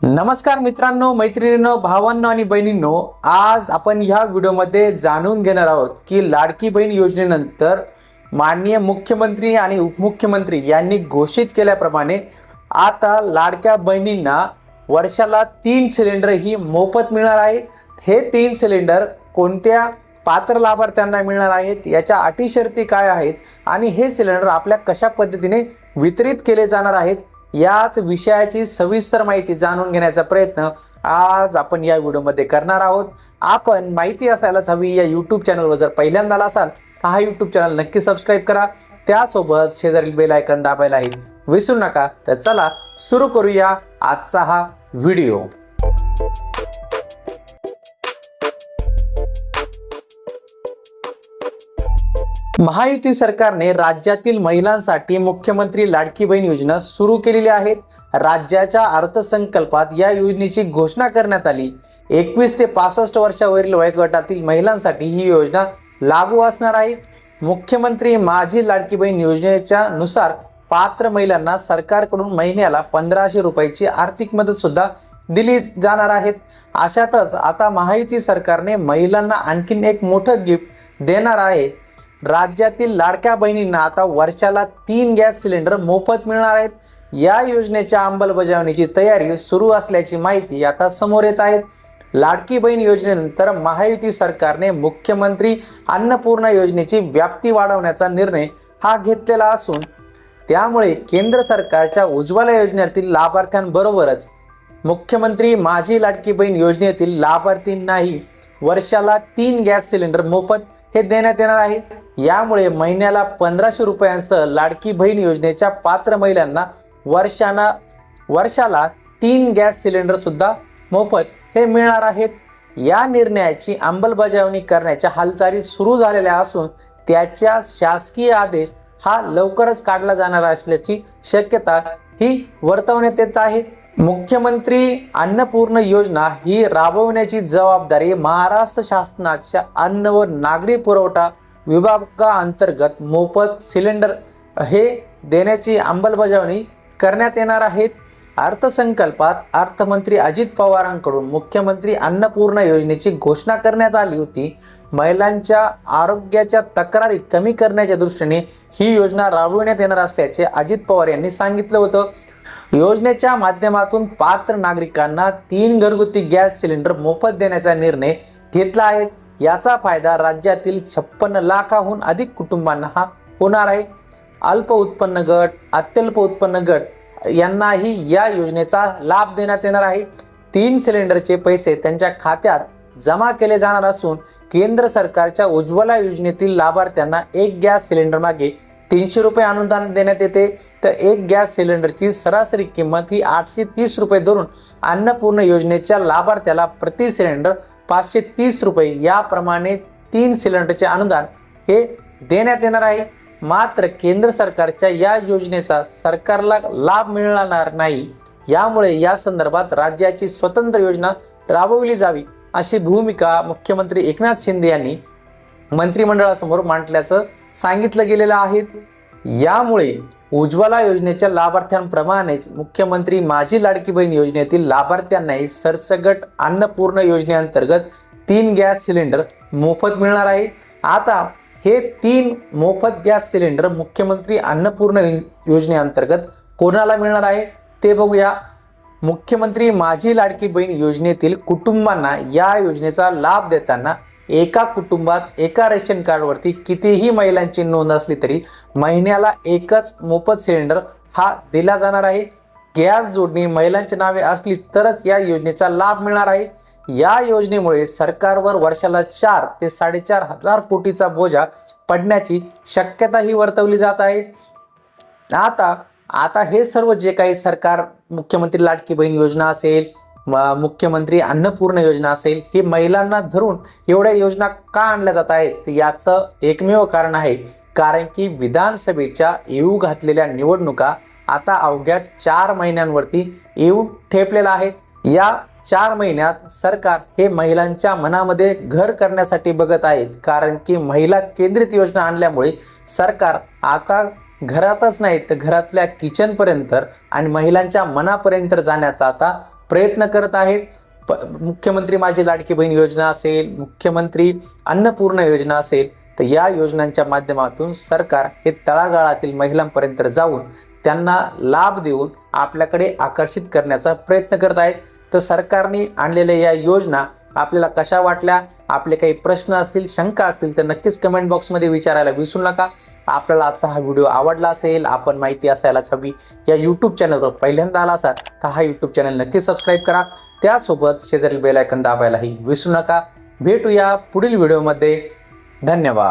नमस्कार मित्रांनो मैत्रिणींनो भावांनो आणि बहिणींनो आज आपण ह्या व्हिडिओमध्ये जाणून घेणार आहोत की लाडकी बहीण योजनेनंतर माननीय मुख्यमंत्री आणि उपमुख्यमंत्री यांनी घोषित केल्याप्रमाणे आता लाडक्या बहिणींना वर्षाला तीन सिलेंडर ही मोफत मिळणार आहेत हे तीन सिलेंडर कोणत्या पात्र लाभार्थ्यांना मिळणार आहेत याच्या अटी शर्ती काय आहेत आणि हे सिलेंडर आपल्या कशा पद्धतीने वितरित केले जाणार आहेत याच विषयाची सविस्तर माहिती जाणून घेण्याचा प्रयत्न आज आपण या व्हिडिओमध्ये करणार आहोत. आपण माहिती असायलाच हवी या यूट्यूब चॅनलवर जर पहिल्यांदा असाल तर हा यूट्यूब चॅनल नक्की सबस्क्राईब करा. त्यासोबत शेजारील बेल आयकन दाबायलाही विसरू नका. तर चला सुरू करूया आजचा हा व्हिडिओ. महायुती सरकारने राज्यातील महिलांसाठी मुख्यमंत्री लाडकी बहीण योजना सुरू केलेली आहेत राज्याच्या अर्थसंकल्पात या योजनेची घोषणा करण्यात आली. एकवीस ते पासष्ट वर्षावरील वयोगटातील महिलांसाठी ही योजना लागू असणार आहे. मुख्यमंत्री माझी लाडकी बहीण योजनेच्या नुसार पात्र महिलांना सरकारकडून महिन्याला पंधराशे रुपयाची आर्थिक मदत सुद्धा दिली जाणार आहेत अशातच आता महायुती सरकारने महिलांना आणखीन एक मोठं गिफ्ट देणार आहे. राज्यातील लाडक्या बहिणींना आता वर्षाला तीन गॅस सिलेंडर मोफत मिळणार आहेत. या योजनेच्या अंमलबजावणीची तयारी सुरू असल्याची माहिती आता समोर येत आहे. लाडकी बहीण योजनेनंतर महायुती सरकारने मुख्यमंत्री अन्नपूर्णा योजनेची व्याप्ती वाढवण्याचा निर्णय हा घेतलेला असून त्यामुळे केंद्र सरकारच्या उज्ज्वला योजनेतील लाभार्थ्यांबरोबरच मुख्यमंत्री माझी लाडकी बहीण योजनेतील लाभार्थींनाही वर्षाला तीन गॅस सिलेंडर मोफत हे देण्यात येणार आहे. यामुळे महिन्याला पंधराशे रुपयांसह लाडकी बहीण योजनेच्या पात्र महिलांना वर्षांना वर्षाला तीन गॅस सिलेंडर सुद्धा मोफत हे मिळणार आहेत. या निर्णयाची अंमलबजावणी करण्याच्या हालचाली सुरू झालेल्या असून त्याच्या शासकीय आदेश हा लवकरच काढला जाणार असल्याची शक्यता ही वर्तवण्यात येत आहे. मुख्यमंत्री अन्नपूर्ण योजना ही राबवण्याची जबाबदारी महाराष्ट्र शासनाच्या अन्न व नागरी पुरवठा विभागाअंतर्गत मोफत सिलेंडर हे देण्याची अंमलबजावणी करण्यात येणार आहेत अर्थसंकल्पात अर्थमंत्री अजित पवारांकडून मुख्यमंत्री अन्नपूर्णा योजनेची घोषणा करण्यात आली होती. महिलांच्या आरोग्याच्या तक्रारी कमी करण्याच्या दृष्टीने ही योजना राबविण्यात येणार असल्याचे अजित पवार यांनी सांगितलं होतं. योजनेच्या माध्यमातून पात्र नागरिकांना तीन घरगुती गॅस सिलेंडर मोफत देण्याचा निर्णय घेतला आहे. याचा फायदा राज्यातील छप्पन्न लाखाहून अधिक कुटुंबांना हा होणार आहे. अल्प उत्पन्न गट अत्यल्प उत्पन्न गट यांनाही या योजनेचा लाभ देण्यात येणार आहे. तीन सिलेंडरचे पैसे त्यांच्या खात्यात जमा केले जाणार असून केंद्र सरकारच्या उज्ज्वला योजनेतील लाभार्थ्यांना एक गॅस सिलेंडर मागे तीनशे रुपये अनुदान देण्यात येते. तर एक गॅस सिलेंडरची सरासरी किंमत ही आठशे तीस रुपये धरून अन्नपूर्ण योजनेच्या लाभार्थ्याला प्रति सिलेंडर पाचशे तीस रुपये याप्रमाणे तीन सिलेंडरचे अनुदान हे देण्यात येणार आहे. मात्र केंद्र सरकारच्या या योजनेचा सरकारला लाभ मिळणार नाही. यामुळे या संदर्भात राज्याची स्वतंत्र योजना राबवली जावी अशी भूमिका मुख्यमंत्री एकनाथ शिंदे यांनी मंत्रिमंडळासमोर मांडल्याचं सांगितलं गेलेलं आहे. यामुळे उज्ज्वला योजनेच्या लाभार्थ्यांप्रमाणेच मुख्यमंत्री माझी लाडकी बहीण योजनेतील लाभार्थ्यांनाही सरसगट अन्नपूर्ण योजनेअंतर्गत तीन गॅस सिलेंडर मोफत मिळणार आहे. आता हे तीन मोफत गॅस सिलेंडर मुख्यमंत्री अन्नपूर्ण योजनेअंतर्गत कोणाला मिळणार आहे ते बघूया. मुख्यमंत्री माझी लाडकी बहीण योजनेतील कुटुंबांना या योजनेचा लाभ देताना एका कुटुंबात एका रेशन कार्डवरती कितीही महिलांची नोंद असली तरी महिन्याला एकच मोफत सिलेंडर हा दिला जाणार आहे. गॅस जोडणी महिलांची नावे असली तरच या योजनेचा लाभ मिळणार आहे. या योजनेमुळे सरकारवर वर्षाला चार ते साडेचार हजार कोटीचा बोजा पडण्याची शक्यताही वर्तवली जात आहे. आता आता हे सर्व जे काही सरकार मुख्यमंत्री लाडकी बहीण योजना असेल मुख्यमंत्री अन्नपूर्ण योजना असेल ही महिलांना धरून एवढ्या योजना का आणल्या जात आहेत? याचं एकमेव कारण आहे कारण की विधानसभेच्या येऊ घातलेल्या निवडणुका आता अवघ्या चार महिन्यांवरती येऊ ठेपलेला आहे या चार महिन्यात सरकार हे महिलांच्या मनामध्ये घर करण्यासाठी बघत आहेत. कारण की महिला केंद्रित योजना आणल्यामुळे सरकार आता घरातच नाही तर घरातल्या किचनपर्यंत आणि महिलांच्या मनापर्यंत जाण्याचा आता प्रयत्न करत आहेत. प मुख्यमंत्री माझी लाडकी बहीण योजना असेल मुख्यमंत्री अन्नपूर्ण योजना असेल तर या योजनांच्या माध्यमातून सरकार हे तळागाळातील महिलांपर्यंत जाऊन त्यांना लाभ देऊन आपल्याकडे आकर्षित करण्याचा प्रयत्न करत आहेत. तर सरकारने आणलेल्या या योजना आपल्याला कशा वाटल्या? आपले काही प्रश्न असतील शंका असतील तर नक्कीच कमेंट बॉक्समध्ये विचारायला विसरू नका. आपल्याला आजचा हा व्हिडिओ आवडला असेल आपण माहिती असायलाच हवी. या यूट्यूब चॅनलवर पहिल्यांदा आला असाल तर हा यूट्यूब चॅनल नक्की सबस्क्राईब करा. त्यासोबत शेजारील बेलायकन दाबायलाही विसरू नका. भेटूया पुढील व्हिडिओमध्ये धन्यवाद.